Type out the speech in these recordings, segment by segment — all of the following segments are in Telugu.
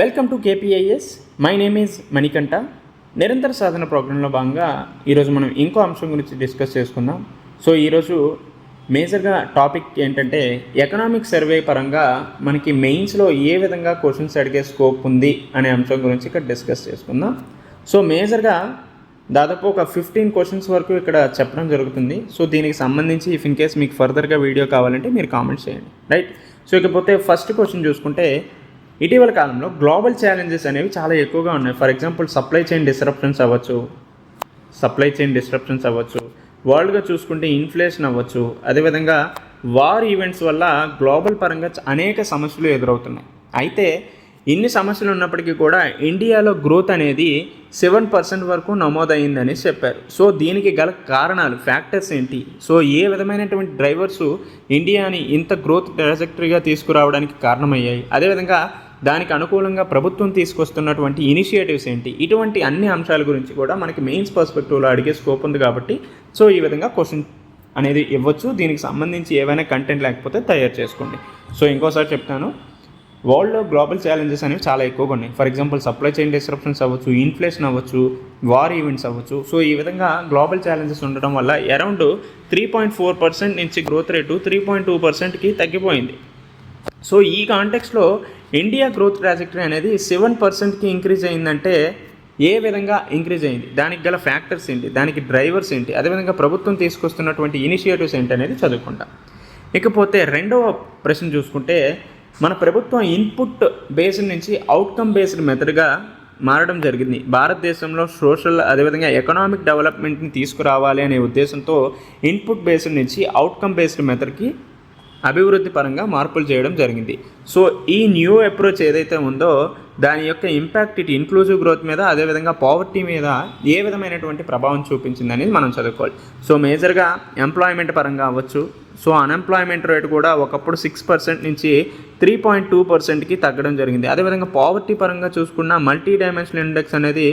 Welcome to KPIS my name is Manikanta నిరంతర సాధన ప్రోగ్రాంలో భాగంగా ఈరోజు మనం ఇంకో అంశం గురించి డిస్కస్ చేసుకుందాం. సో ఈరోజు మేజర్గా టాపిక్ ఏంటంటే ఎకనామిక్ సర్వే పరంగా మనకి మెయిన్స్లో ఏ విధంగా క్వశ్చన్స్ అడిగే స్కోప్ ఉంది అనే అంశం గురించి ఇక్కడ డిస్కస్ చేసుకుందాం. సో మేజర్గా దాదాపు ఒక ఫిఫ్టీన్ క్వశ్చన్స్ వరకు ఇక్కడ చెప్పడం జరుగుతుంది. సో దీనికి సంబంధించి ఇఫ్ ఇన్ కేస్ మీకు ఫర్దర్గా వీడియో కావాలంటే మీరు కామెంట్స్ చేయండి. రైట్ సో ఇకపోతే ఫస్ట్ క్వశ్చన్ చూసుకుంటే ఇటీవల కాలంలో గ్లోబల్ ఛాలెంజెస్ అనేవి చాలా ఎక్కువగా ఉన్నాయి. For example supply chain disruptions అవ్వచ్చు సప్లై చైన్ డిస్రప్షన్స్ అవ్వచ్చు వరల్డ్గా చూసుకుంటే ఇన్ఫ్లేషన్ అవ్వచ్చు. అదేవిధంగా వార్ ఈవెంట్స్ వల్ల గ్లోబల్ పరంగా అనేక సమస్యలు ఎదురవుతున్నాయి. అయితే ఇన్ని సమస్యలు ఉన్నప్పటికీ కూడా ఇండియాలో గ్రోత్ అనేది సెవెన్ పర్సెంట్ వరకు నమోదయ్యిందని చెప్పారు. సో దీనికి గల కారణాలు ఫ్యాక్టర్స్ ఏంటి? సో ఏ విధమైనటువంటి డ్రైవర్స్ ఇండియాని ఇంత గ్రోత్ ట్రాజెక్టరీగా తీసుకురావడానికి కారణమయ్యాయి? అదేవిధంగా దానికి అనుకూలంగా ప్రభుత్వం తీసుకొస్తున్నటువంటి ఇనిషియేటివ్స్ ఏంటి? ఇటువంటి అన్ని అంశాల గురించి కూడా మనకి మెయిన్స్ పర్స్పెక్టివ్లో అడిగే స్కోప్ ఉంది కాబట్టి సో ఈ విధంగా క్వశ్చన్ అనేది ఇవ్వచ్చు. దీనికి సంబంధించి ఏవైనా కంటెంట్ లేకపోతే తయారు చేసుకోండి. సో ఇంకోసారి చెప్తాను. వరల్డ్లో గ్లోబల్ ఛాలెంజెస్ అనేవి చాలా ఎక్కువగా ఉన్నాయి. For example supply chain disruptions అవ్వచ్చు ఇన్ఫ్లేషన్ అవ్వచ్చు వార్ ఈవెంట్స్ అవ్వచ్చు. సో ఈ విధంగా గ్లోబల్ ఛాలెంజెస్ ఉండడం వల్ల around three point four percent నుంచి growth rate three point two పర్సెంట్కి తగ్గిపోయింది. సో ఈ కాంటెక్స్లో ఇండియా గ్రోత్ ట్రాజెక్టరీ అనేది సెవెన్ పర్సెంట్కి ఇంక్రీజ్ అయిందంటే ఏ విధంగా ఇంక్రీజ్ అయింది? దానికి గల ఫ్యాక్టర్స్ ఏంటి? దానికి డ్రైవర్స్ ఏంటి? అదేవిధంగా ప్రభుత్వం తీసుకొస్తున్నటువంటి ఇనిషియేటివ్స్ ఏంటి అనేది చదువుకుంటాం. ఇకపోతే రెండవ ప్రశ్న చూసుకుంటే మన ప్రభుత్వం ఇన్పుట్ బేస్డ్ నుంచి అవుట్కమ్ బేస్డ్ మెథడ్గా మారడం జరిగింది. భారతదేశంలో సోషల్ అదేవిధంగా ఎకనామిక్ డెవలప్మెంట్ని తీసుకురావాలి అనే ఉద్దేశంతో ఇన్పుట్ బేస్డ్ నుంచి అవుట్కమ్ బేస్డ్ మెథడ్కి అభివృద్ధి పరంగా మార్పులు చేయడం జరిగింది. సో ఈ న్యూ అప్రోచ్ ఏదైతే ఉందో దాని యొక్క ఇంపాక్ట్ ఇటు ఇన్క్లూజివ్ గ్రోత్ మీద అదేవిధంగా పావర్టీ మీద ఏ విధమైనటువంటి ప్రభావం చూపించింది అనేది మనం చదువుకోవాలి. సో మేజర్గా ఎంప్లాయ్మెంట్ పరంగా అవ్వచ్చు. సో అన్ఎంప్లాయ్మెంట్ రేట్ కూడా ఒకప్పుడు సిక్స్ పర్సెంట్ నుంచి త్రీ పాయింట్ టూ పర్సెంట్కి తగ్గడం జరిగింది. అదేవిధంగా పావర్టీ పరంగా చూసుకున్న మల్టీ డైమెన్షనల్ ఇండెక్స్ అనేది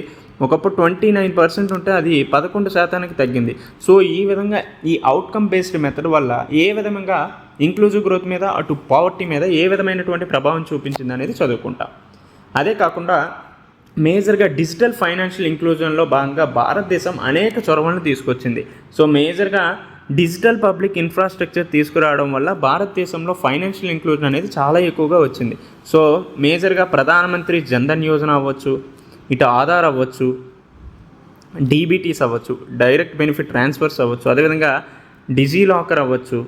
ఒకప్పుడు ట్వంటీ నైన్ పర్సెంట్ ఉంటే అది పదకొండు శాతానికి తగ్గింది. సో ఈ విధంగా ఈ అవుట్కమ్ బేస్డ్ మెథడ్ వల్ల ఏ విధంగా ఇంక్లూజివ్ గ్రోత్ మీద అటు పావర్టీ మీద ఏ విధమైనటువంటి ప్రభావం చూపించింది అనేది చదువుకుంటాం. అదే కాకుండా మేజర్గా డిజిటల్ ఫైనాన్షియల్ ఇంక్లూజన్లో భాగంగా భారతదేశం అనేక చొరవలను తీసుకొచ్చింది. సో మేజర్గా డిజిటల్ పబ్లిక్ ఇన్ఫ్రాస్ట్రక్చర్ తీసుకురావడం వల్ల భారతదేశంలో ఫైనాన్షియల్ ఇంక్లూజన్ అనేది చాలా ఎక్కువగా వచ్చింది. సో మేజర్గా ప్రధానమంత్రి జన్ధన్ యోజన అవ్వచ్చు ఇటు ఆధార్ అవ్వచ్చు డీబీటీస్ అవ్వచ్చు డైరెక్ట్ బెనిఫిట్ ట్రాన్స్ఫర్స్ అవ్వచ్చు అదేవిధంగా డిజీ లాకర్ అవ్వచ్చు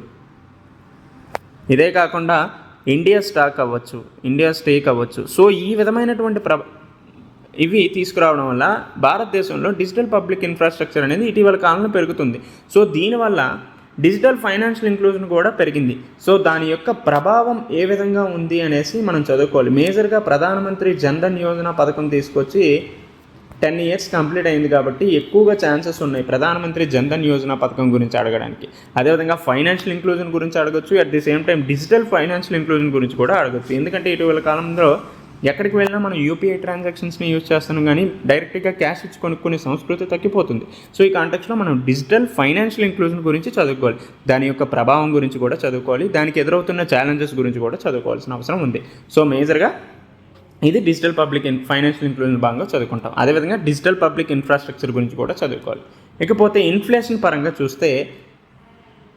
ఇదే కాకుండా ఇండియా స్టాక్ అవ్వచ్చు ఇండియా స్టేక్ అవ్వచ్చు. సో ఈ విధమైనటువంటి ప్ర ఇవి తీసుకురావడం వల్ల భారతదేశంలో డిజిటల్ పబ్లిక్ ఇన్ఫ్రాస్ట్రక్చర్ అనేది ఇటీవల కాలంలో పెరుగుతుంది. సో దీనివల్ల డిజిటల్ ఫైనాన్షియల్ ఇంక్లూజన్ కూడా పెరిగింది. సో దాని యొక్క ప్రభావం ఏ విధంగా ఉంది అనేసి మనం చదువుకోవాలి. మేజర్గా ప్రధానమంత్రి జన్ధన్ యోజన పథకం తీసుకొచ్చి టెన్ ఇయర్స్ కంప్లీట్ అయింది కాబట్టి ఎక్కువగా ఛాన్సెస్ ఉన్నాయి ప్రధానమంత్రి జన్ధన్ యోజన పథకం గురించి అడగడానికి. అదేవిధంగా ఫైనాన్షియల్ ఇంక్లూజన్ గురించి అడగచ్చు at the same time digital financial inclusion గురించి కూడా అడగచ్చు. ఎందుకంటే ఇటీవల కాలంలో ఎక్కడికి వెళ్ళినా మనం యూపీఐ ట్రాన్సాక్షన్స్ని యూజ్ చేస్తున్నాం కానీ డైరెక్ట్గా క్యాష్ ఇచ్చి కొనుక్కునే సంస్కృతి తగ్గిపోతుంది. సో ఈ కాంటెక్స్లో మనం డిజిటల్ ఫైనాన్షియల్ ఇంక్లూజన్ గురించి చదువుకోవాలి. దాని యొక్క ప్రభావం గురించి కూడా చదువుకోవాలి. దానికి ఎదురవుతున్న ఛాలెంజెస్ గురించి కూడా చదువుకోవాల్సిన అవసరం ఉంది. సో మేజర్గా ఇది digital public in financial influence భాగంగా చదువుకుంటాం. అదేవిధంగా డిజిటల్ పబ్లిక్ ఇన్ఫ్రాస్ట్రక్చర్ గురించి కూడా చదువుకోవాలి. ఇకపోతే ఇన్ఫ్లేషన్ పరంగా చూస్తే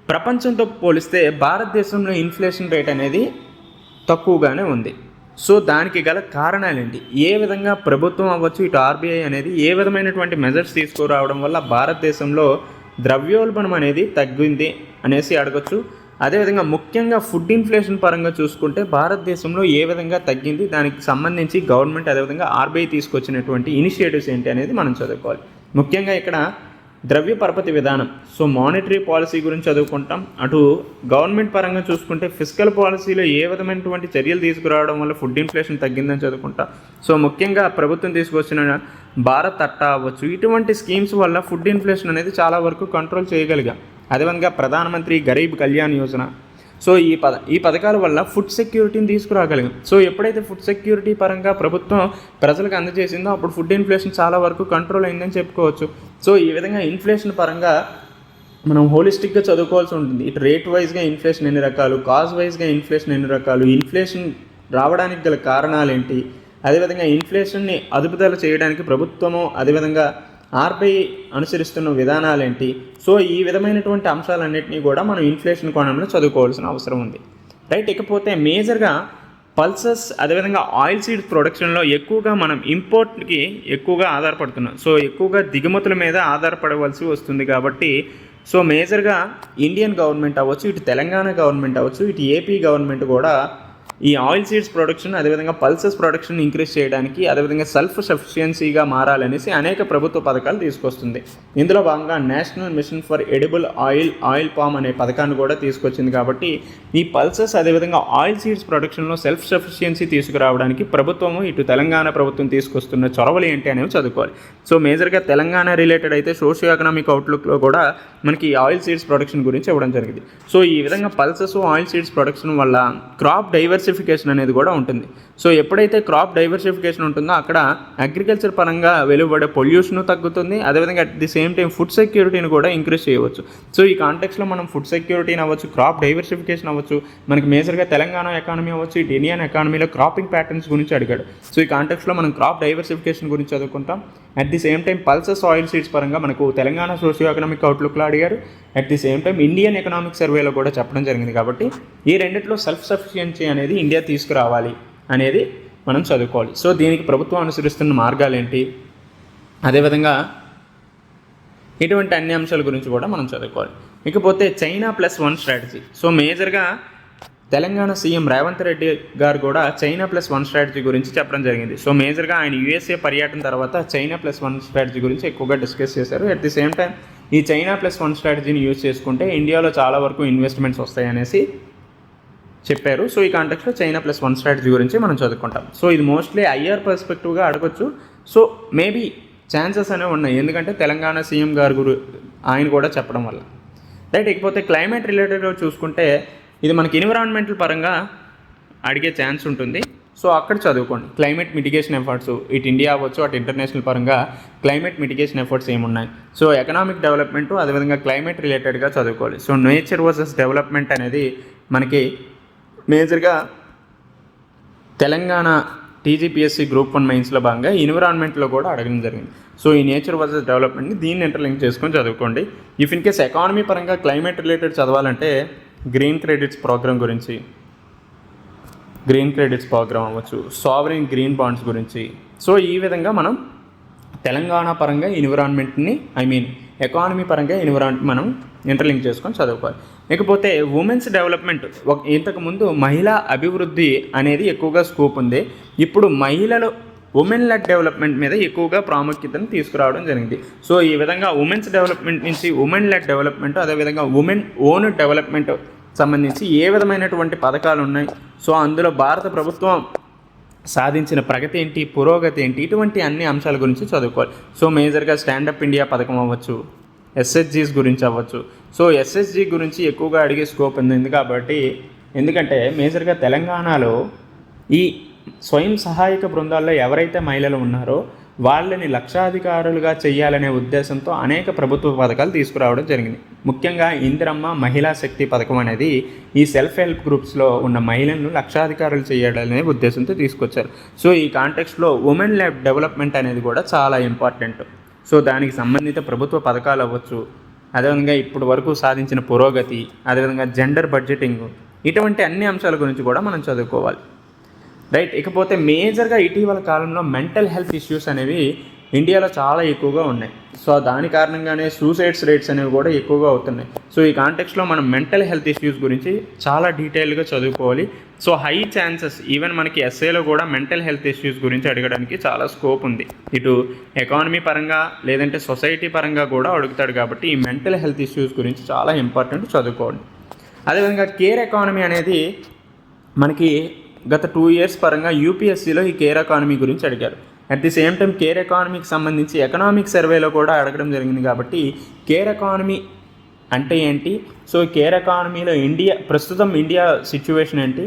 ప్రపంచంతో పోలిస్తే భారతదేశంలో ఇన్ఫ్లేషన్ రేట్ అనేది తక్కువగానే ఉంది. సో దానికి గల కారణాలు ఏంటి ఏ విధంగా ప్రభుత్వం అవ్వచ్చు ఇటు ఆర్బీఐ అనేది ఏ విధమైనటువంటి మెజర్స్ తీసుకురావడం వల్ల భారతదేశంలో ద్రవ్యోల్బణం అనేది తగ్గింది అనేసి అడగచ్చు. అదేవిధంగా ముఖ్యంగా ఫుడ్ ఇన్ఫ్లేషన్ పరంగా చూసుకుంటే భారతదేశంలో ఏ విధంగా తగ్గింది దానికి సంబంధించి గవర్నమెంట్ అదేవిధంగా ఆర్బీఐ తీసుకొచ్చినటువంటి ఇనిషియేటివ్స్ ఏంటి అనేది మనం చదువుకోవాలి. ముఖ్యంగా ఇక్కడ ద్రవ్య పరపతి విధానం. సో మానిటరీ పాలసీ గురించి చదువుకుంటాం. అటు గవర్నమెంట్ పరంగా చూసుకుంటే ఫిజికల్ పాలసీలో ఏ విధమైనటువంటి చర్యలు తీసుకురావడం వల్ల ఫుడ్ ఇన్ఫ్లేషన్ తగ్గిందని చదువుకుంటాం. సో ముఖ్యంగా ప్రభుత్వం తీసుకొచ్చిన భారత్ అట్టా అవ్వచ్చు. ఇటువంటి స్కీమ్స్ వల్ల ఫుడ్ ఇన్ఫ్లేషన్ అనేది చాలా వరకు కంట్రోల్ చేయగలిగాం. అదేవిధంగా ప్రధానమంత్రి గరీబ్ కళ్యాణ్ యోజన. సో ఈ పద ఈ పథకాల వల్ల ఫుడ్ సెక్యూరిటీని తీసుకురాగలిగాం. సో ఎప్పుడైతే ఫుడ్ సెక్యూరిటీ పరంగా ప్రభుత్వం ప్రజలకు అందజేసిందో అప్పుడు ఫుడ్ ఇన్ఫ్లేషన్ చాలా వరకు కంట్రోల్ అయిందని చెప్పుకోవచ్చు. సో ఈ విధంగా ఇన్ఫ్లేషన్ పరంగా మనం హోలిస్టిక్గా చదువుకోవాల్సి ఉంటుంది. ఇటు రేట్ వైజ్గా ఇన్ఫ్లేషన్ ఎన్ని రకాలు కాజ్ వైజ్గా ఇన్ఫ్లేషన్ ఎన్ని రకాలు ఇన్ఫ్లేషన్ రావడానికి గల కారణాలు ఏంటి అదేవిధంగా ఇన్ఫ్లేషన్ని అదుపుదల చేయడానికి ప్రభుత్వము అదేవిధంగా ఆర్బీఐ అనుసరిస్తున్న విధానాలు ఏంటి సో ఈ విధమైనటువంటి అంశాలన్నింటినీ కూడా మనం ఇన్ఫ్లేషన్ కోణంలో చదువుకోవాల్సిన అవసరం ఉంది. రైట్ ఇకపోతే మేజర్గా పల్సెస్ అదేవిధంగా ఆయిల్ సీడ్స్ ప్రొడక్షన్లో ఎక్కువగా మనం ఇంపోర్ట్కి ఎక్కువగా ఆధారపడుతున్నాం. సో ఎక్కువగా దిగుమతుల మీద ఆధారపడవలసి వస్తుంది కాబట్టి సో మేజర్గా ఇండియన్ గవర్నమెంట్ అవ్వచ్చు ఇటు తెలంగాణ గవర్నమెంట్ అవ్వచ్చు ఇటు ఏపీ గవర్నమెంట్ కూడా ఈ ఆయిల్ సీడ్స్ ప్రొడక్షన్ అదేవిధంగా పల్సెస్ ప్రొడక్షన్ ఇంక్రీజ్ చేయడానికి అదేవిధంగా సెల్ఫ్ సఫిషియన్సీగా మారాలనేసి అనేక ప్రభుత్వ పథకాలు తీసుకొస్తుంది. ఇందులో భాగంగా national mission for edible oil oil palm అనే పథకాన్ని కూడా తీసుకొచ్చింది కాబట్టి ఈ పల్సెస్ అదేవిధంగా ఆయిల్ సీడ్స్ ప్రొడక్షన్లో సెల్ఫ్ సఫిషియన్సీ తీసుకురావడానికి ప్రభుత్వము ఇటు తెలంగాణ ప్రభుత్వం తీసుకొస్తున్న చొరవలు ఏంటి అనేవి చదువుకోవాలి. సో మేజర్గా తెలంగాణ రిలేటెడ్ అయితే సోషియో ఎకనామిక్ అవుట్లుక్లో కూడా మనకి ఆయిల్ సీడ్స్ ప్రొడక్షన్ గురించి ఇవ్వడం జరిగింది. సో ఈ విధంగా పల్సెస్ ఆయిల్ సీడ్స్ ప్రొడక్షన్ వల్ల క్రాప్ డైవర్స్ డైవర్సిఫికేషన్ అనేది కూడా ఉంటుంది. సో ఎప్పుడైతే క్రాప్ డైవర్సిఫికేషన్ ఉంటుందో అక్కడ అగ్రికల్చర్ పరంగా వెలువడే పొల్యూషన్ తగ్గుతుంది. అదేవిధంగా at the same time food సెక్యూరిటీని కూడా ఇంక్రీజ్ చేయవచ్చు. సో ఈ కాంటెక్స్లో మనం ఫుడ్ సెక్యూరిటీని అవ్వచ్చు క్రాప్ డైవర్సిఫికేషన్ అవ్వచ్చు మనకి మేజర్గా తెలంగాణ ఎకానమీ అవ్వచ్చు ఇటు ఇండియన్ ఎకానమీలో క్రాపింగ్ ప్యాటర్న్స్ గురించి అడిగాడు. సో ఈ కాంటెక్స్లో మనం క్రాప్ డైవర్సిఫికేషన్ గురించి చదువుకుంటాం. At the same time pulses oil seeds పరంగా మనకు తెలంగాణ సోషియో ఎకనామిక్ అవుట్లుక్లో అడిగారు. At the same time Indian economic సర్వేలో కూడా చెప్పడం జరిగింది. కాబట్టి ఈ రెండిట్లో సెల్ఫ్ సఫిషియన్సీ అనేది ఇండియా తీసుకురావాలి అనేది మనం చదువుకోవాలి. సో దీనికి ప్రభుత్వం అనుసరిస్తున్న మార్గాలు ఏంటి? అదేవిధంగా ఇటువంటి అన్ని అంశాల గురించి కూడా మనం చదువుకోవాలి. ఇకపోతే China plus one strategy. So మేజర్గా తెలంగాణ సీఎం రేవంత్ రెడ్డి గారు కూడా చైనా ప్లస్ వన్ స్ట్రాటజీ గురించి చెప్పడం జరిగింది. సో మేజర్గా ఆయన యూఎస్ఏ పర్యటన తర్వాత చైనా ప్లస్ వన్ స్ట్రాటజీ గురించి ఎక్కువగా డిస్కస్ చేశారు. అట్ ది సేమ్ టైం ఈ చైనా ప్లస్ వన్ స్ట్రాటజీని యూజ్ చేసుకుంటే ఇండియాలో చాలా వరకు ఇన్వెస్ట్మెంట్స్ వస్తాయనేసి చెప్పారు. సో ఈ కాంటెక్స్లో చైనా ప్లస్ వన్ స్ట్రాటజీ గురించి మనం చదువుకుంటాం. సో ఇది మోస్ట్లీ ఐఆర్ పర్స్పెక్టివ్గా అడగచ్చు. సో మేబీ ఛాన్సెస్ అనేవి ఉన్నాయి. ఎందుకంటే తెలంగాణ సీఎం గారు గురు ఆయన కూడా చెప్పడం వల్ల. రైట్ ఇకపోతే క్లైమేట్ రిలేటెడ్గా చూసుకుంటే ఇది మనకి ఎన్విరాన్మెంటల్ పరంగా అడిగే ఛాన్స్ ఉంటుంది. సో అక్కడ చదువుకోండి. క్లైమేట్ మిటిగేషన్ ఎఫర్ట్స్ ఇటు ఇండియా అవ్వచ్చు అటు ఇంటర్నేషనల్ పరంగా క్లైమేట్ మిటిగేషన్ ఎఫర్ట్స్ ఏమున్నాయి? సో ఎకనామిక్ డెవలప్మెంట్ అదేవిధంగా క్లైమేట్ రిలేటెడ్గా చదువుకోవాలి. సో నేచర్ వర్సెస్ డెవలప్మెంట్ అనేది మనకి మేజర్గా తెలంగాణ టీజీపీఎస్సీ గ్రూప్ వన్ మైన్స్లో భాగంగా ఎన్విరాన్మెంట్లో కూడా అడగడం జరిగింది. సో ఈ నేచర్ వర్సెస్ డెవలప్మెంట్ని దీన్ని ఇంటర్లింక్ చేసుకొని చదువుకోండి. ఇఫ్ ఇన్ కేస్ ఎకానమీ పరంగా క్లైమేట్ రిలేటెడ్ చదవాలంటే గ్రీన్ క్రెడిట్స్ ప్రోగ్రామ్ గురించి గ్రీన్ క్రెడిట్స్ ప్రోగ్రామ్ అవ్వచ్చు సావరీన్ గ్రీన్ బాండ్స్ గురించి. సో ఈ విధంగా మనం తెలంగాణ పరంగా ఎన్విరాన్మెంట్ని ఐ మీన్ ఎకానమీ పరంగా ఎన్విరాన్మెంట్ మనం ఇంటర్లింక్ చేసుకొని చదువుకోవాలి. ఇకపోతే ఉమెన్స్ డెవలప్మెంట్ ఒక ఇంతకుముందు మహిళా అభివృద్ధి అనేది ఎక్కువగా స్కోప్ ఉంది. ఇప్పుడు మహిళలు ఉమెన్ లెడ్ డెవలప్మెంట్ మీద ఎక్కువగా ప్రాముఖ్యతను తీసుకురావడం జరిగింది. సో ఈ విధంగా ఉమెన్స్ డెవలప్మెంట్ నుంచి ఉమెన్ లెడ్ డెవలప్మెంట్ అదేవిధంగా ఉమెన్ ఓన్ డెవలప్మెంట్ సంబంధించి ఏ విధమైనటువంటి పథకాలు ఉన్నాయి? సో అందులో భారత ప్రభుత్వం సాధించిన ప్రగతి ఏంటి? పురోగతి ఏంటి? ఇటువంటి అన్ని అంశాల గురించి చదువుకోవాలి. సో మేజర్గా స్టాండప్ ఇండియా పథకం అవ్వచ్చు ఎస్ఎస్జీస్ గురించి అవ్వచ్చు. సో ఎస్ఎస్జి గురించి ఎక్కువగా అడిగే స్కోప్ ఉంది కాబట్టి ఎందుకంటే మేజర్గా తెలంగాణలో ఈ స్వయం సహాయక బృందాల్లో ఎవరైతే మహిళలు ఉన్నారో వాళ్ళని లక్షాధికారులుగా చేయాలనే ఉద్దేశంతో అనేక ప్రభుత్వ పథకాలు తీసుకురావడం జరిగింది. ముఖ్యంగా ఇందిరమ్మ మహిళా శక్తి పథకం అనేది ఈ సెల్ఫ్ హెల్ప్ గ్రూప్స్లో ఉన్న మహిళలను లక్షాధికారులు చేయాలనే ఉద్దేశంతో తీసుకొచ్చారు. సో ఈ కాంటెక్స్లో ఉమెన్ ల్యాబ్ డెవలప్మెంట్ అనేది కూడా చాలా ఇంపార్టెంట్ సో దానికి సంబంధిత ప్రభుత్వ పథకాలు అవ్వచ్చు. అదేవిధంగా ఇప్పటి వరకు సాధించిన పురోగతి అదేవిధంగా జెండర్ బడ్జెటింగ్ ఇటువంటి అన్ని అంశాల గురించి కూడా మనం చదువుకోవాలి. రైట్ ఇకపోతే మేజర్గా ఇటీవల కాలంలో మెంటల్ హెల్త్ ఇష్యూస్ అనేవి ఇండియాలో చాలా ఎక్కువగా ఉన్నాయి. సో దాని కారణంగానే సూసైడ్స్ రేట్స్ అనేవి కూడా ఎక్కువగా అవుతున్నాయి. సో ఈ కాంటెక్స్లో మనం మెంటల్ హెల్త్ ఇష్యూస్ గురించి చాలా డీటెయిల్గా చదువుకోవాలి. సో హై ఛాన్సెస్ ఈవెన్ మనకి ఎస్ఏలో కూడా మెంటల్ హెల్త్ ఇష్యూస్ గురించి అడగడానికి చాలా స్కోప్ ఉంది. ఇటు ఎకానమీ పరంగా లేదంటే సొసైటీ పరంగా కూడా అడుగుతాడు కాబట్టి ఈ మెంటల్ హెల్త్ ఇష్యూస్ గురించి చాలా ఇంపార్టెంట్ చదువుకోండి. అదేవిధంగా కేర్ ఎకానమీ అనేది మనకి గత టూ ఇయర్స్ పరంగా యూపీఎస్సీలో ఈ కేర్ ఎకానమీ గురించి అడిగారు. At the same time care ఎకానమీకి సంబంధించి ఎకనామిక్ సర్వేలో కూడా అడగడం జరిగింది కాబట్టి కేర్ ఎకానమీ అంటే ఏంటి? సో కేర్ ఎకానమీలో ఇండియా ప్రస్తుతం ఇండియా సిచ్యువేషన్ ఏంటి?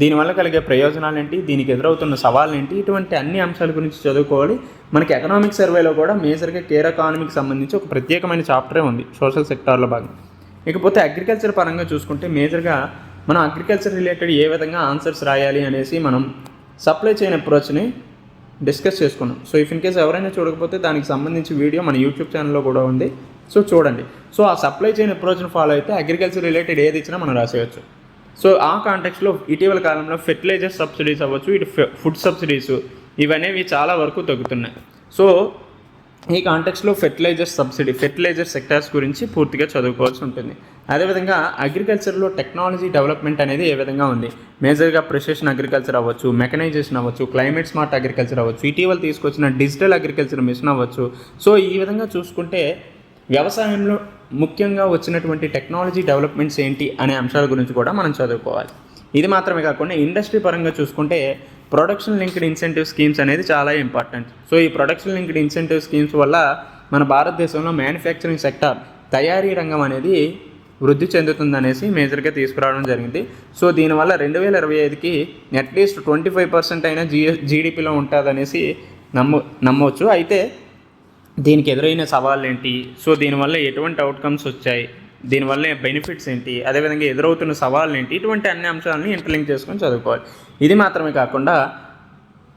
దీనివల్ల కలిగే ప్రయోజనాలు ఏంటి? దీనికి ఎదురవుతున్న సవాళ్ళు ఏంటి? ఇటువంటి అన్ని అంశాల గురించి చదువుకోవాలి. మనకి ఎకనామిక్ సర్వేలో కూడా మేజర్గా కేర్ ఎకానమీకి సంబంధించి ఒక ప్రత్యేకమైన చాప్టరే ఉంది సోషల్ సెక్టార్లో భాగం ఇకపోతే అగ్రికల్చర్ పరంగా చూసుకుంటే మేజర్గా మనం అగ్రికల్చర్ రిలేటెడ్ ఏ విధంగా ఆన్సర్స్ రాయాలి అనేసి మనం సప్లై చైన్ అప్రోచ్ని డిస్కస్ చేసుకున్నాం. సో ఇఫ్ ఇన్ కేస్ ఎవరైనా చూడకపోతే దానికి సంబంధించి వీడియో మన యూట్యూబ్ ఛానల్లో కూడా ఉంది. సో చూడండి. సో ఆ సప్లై చైన్ అప్రోచ్ని ఫాలో అయితే అగ్రికల్చర్ రిలేటెడ్ ఏది ఇచ్చినా మనం రాసేయచ్చు. సో ఆ కాంటెక్స్లో ఇటీవల కాలంలో ఫెర్టిలైజర్ సబ్సిడీస్ అవ్వచ్చు ఇటు ఫుడ్ సబ్సిడీస్ ఇవనేవి చాలా వరకు తగ్గుతున్నాయి. సో ఈ కాంటెక్స్లో ఫెర్టిలైజర్ సబ్సిడీ ఫెర్టిలైజర్ సెక్టార్స్ గురించి పూర్తిగా చదువుకోవాల్సి ఉంటుంది. అదేవిధంగా అగ్రికల్చర్లో టెక్నాలజీ డెవలప్మెంట్ అనేది ఏ విధంగా ఉంది? మేజర్గా ప్రిసిషన్ అగ్రికల్చర్ అవ్వచ్చు మెకనైజేషన్ అవ్వచ్చు క్లైమేట్ స్మార్ట్ అగ్రికల్చర్ అవ్వచ్చు ఇటీవల తీసుకొచ్చిన డిజిటల్ అగ్రికల్చర్ మిషన్ అవ్వచ్చు. సో ఈ విధంగా చూసుకుంటే వ్యవసాయంలో ముఖ్యంగా వచ్చినటువంటి టెక్నాలజీ డెవలప్మెంట్స్ ఏంటి అనే అంశాల గురించి కూడా మనం చదువుకోవాలి. ఇది మాత్రమే కాకుండా ఇండస్ట్రీ పరంగా చూసుకుంటే ప్రొడక్షన్ లింక్డ్ ఇన్సెంటివ్ స్కీమ్స్ అనేది చాలా ఇంపార్టెంట్ సో ఈ ప్రొడక్షన్ లింక్డ్ ఇన్సెంటివ్ స్కీమ్స్ వల్ల మన భారతదేశంలో మ్యానుఫ్యాక్చరింగ్ సెక్టార్ తయారీ రంగం అనేది వృద్ధి చెందుతుందనేసి మేజర్గా తీసుకురావడం జరిగింది. సో దీనివల్ల రెండు వేల ఇరవై ఐదుకి at least twenty five percent అయినా జీ జీడిపిలో ఉంటుందనేసి నమ్మ నమ్మవచ్చు అయితే దీనికి ఎదురైన సవాళ్ళు ఏంటి సో దీనివల్ల ఎటువంటి అవుట్కమ్స్ వచ్చాయి? దీనివల్ల బెనిఫిట్స్ ఏంటి? అదేవిధంగా ఎదురవుతున్న సవాళ్ళు ఏంటి ఇటువంటి అన్ని అంశాలని ఇంటర్లింక్ చేసుకొని చదువుకోవాలి. ఇది మాత్రమే కాకుండా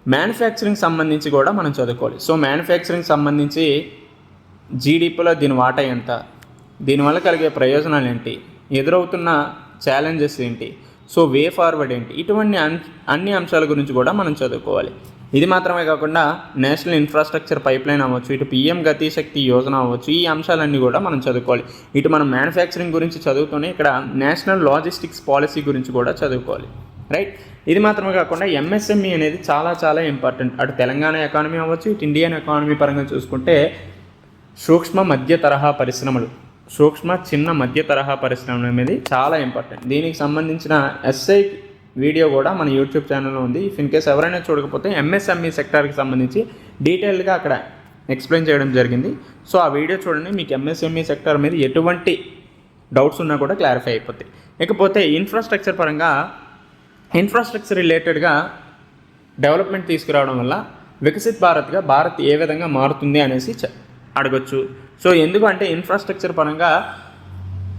మ్యానుఫ్యాక్చరింగ్ సంబంధించి కూడా మనం చదువుకోవాలి. సో మ్యానుఫ్యాక్చరింగ్ సంబంధించి జీడిపిలో దీని వాటా ఎంత? దీనివల్ల కలిగే ప్రయోజనాలు ఏంటి? ఎదురవుతున్న ఛాలెంజెస్ ఏంటి? సో వే ఫార్వర్డ్ ఏంటి? ఇటువంటి అన్- అన్ని అంశాల గురించి కూడా మనం చదువుకోవాలి. ఇది మాత్రమే కాకుండా నేషనల్ ఇన్ఫ్రాస్ట్రక్చర్ పైప్ లైన్ అవ్వచ్చు ఇటు పిఎం గతి శక్తి యోజన అవ్వచ్చు ఈ అంశాలన్నీ కూడా మనం చదువుకోవాలి. ఇటు మనం మ్యానుఫ్యాక్చరింగ్ గురించి చదువుతూనే ఇక్కడ నేషనల్ లాజిస్టిక్స్ పాలసీ గురించి కూడా చదువుకోవాలి. రైట్ ఇది మాత్రమే కాకుండా ఎంఎస్ఎంఈ అనేది చాలా చాలా ఇంపార్టెంట్ అటు తెలంగాణ ఎకానమీ అవ్వచ్చు ఇటు ఇండియన్ ఎకానమీ పరంగా చూసుకుంటే సూక్ష్మ మధ్య తరహా పరిశ్రమలు. సూక్ష్మ చిన్న మధ్య తరహా పరిశ్రమ అనేది చాలా ఇంపార్టెంట్ దీనికి సంబంధించిన ఎస్ఐ వీడియో కూడా మన యూట్యూబ్ ఛానల్లో ఉంది. ఇఫ్ ఇన్ కేస్ ఎవరైనా చూడకపోతే ఎంఎస్ఎంఈ సెక్టార్కి సంబంధించి డీటెయిల్గా అక్కడ ఎక్స్ప్లెయిన్ చేయడం జరిగింది. సో ఆ వీడియో చూడండి. మీకు ఎంఎస్ఎంఈ సెక్టార్ మీద ఎటువంటి డౌట్స్ ఉన్నా కూడా క్లారిఫై అయిపోతాయి. ఇకపోతే ఇన్ఫ్రాస్ట్రక్చర్ పరంగా ఇన్ఫ్రాస్ట్రక్చర్ రిలేటెడ్గా డెవలప్మెంట్ తీసుకురావడం వల్ల వికసిత్ భారత్గా భారత్ ఏ విధంగా మారుతుంది అనేసి అడగొచ్చు. సో ఎందుకంటే ఇన్ఫ్రాస్ట్రక్చర్ పరంగా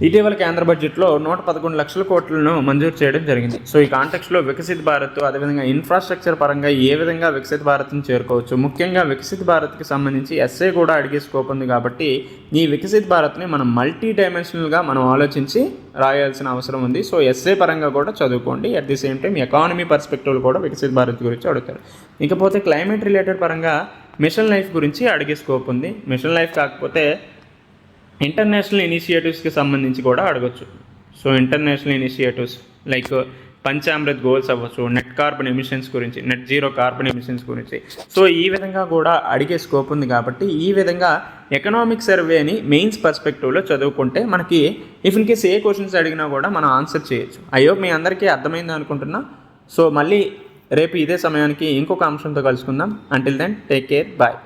ఇటీవల కేంద్ర బడ్జెట్లో నూట పదకొండు లక్షల కోట్లను మంజూరు చేయడం జరిగింది. సో ఈ కాంటెక్స్లో వికసిత్ భారత్ అదేవిధంగా ఇన్ఫ్రాస్ట్రక్చర్ పరంగా ఏ విధంగా వికసిత్ భారత్ని చేరుకోవచ్చు? ముఖ్యంగా వికసిత్ భారత్కి సంబంధించి ఎస్ఏ కూడా అడిగే స్కోప్ ఉంది కాబట్టి ఈ వికసిత్ భారత్ని మనం మల్టీ డైమెన్షనల్గా మనం ఆలోచించి రాయాల్సిన అవసరం ఉంది. సో ఎస్ఏ పరంగా కూడా చదువుకోండి. At the same time economy perspective కూడా వికసిత్ భారత్ గురించి అడుగుతారు. ఇకపోతే క్లైమేట్ రిలేటెడ్ పరంగా మిషన్ లైఫ్ గురించి అడిగే స్కోప్ ఉంది. మిషన్ లైఫ్ కాకపోతే ఇంటర్నేషనల్ ఇనిషియేటివ్స్కి సంబంధించి కూడా అడగచ్చు. So international initiatives like Panchamrit goals అవ్వచ్చు నెట్ కార్బన్ ఎమిషన్స్ గురించి నెట్ జీరో కార్బన్ ఎమిషన్స్ గురించి. సో ఈ విధంగా కూడా అడిగే స్కోప్ ఉంది కాబట్టి ఈ విధంగా ఎకనామిక్ సర్వేని మెయిన్స్ పర్స్పెక్టివ్లో చదువుకుంటే మనకి ఇఫ్ ఇన్ కేస్ ఏ క్వశ్చన్స్ అడిగినా కూడా మనం ఆన్సర్ చేయొచ్చు. అయ్యో మీ అందరికీ అర్థమైంది అనుకుంటున్నా. సో మళ్ళీ రేపు ఇదే సమయానికి ఇంకొక అంశంతో కలుసుకుందాం. Until then take care bye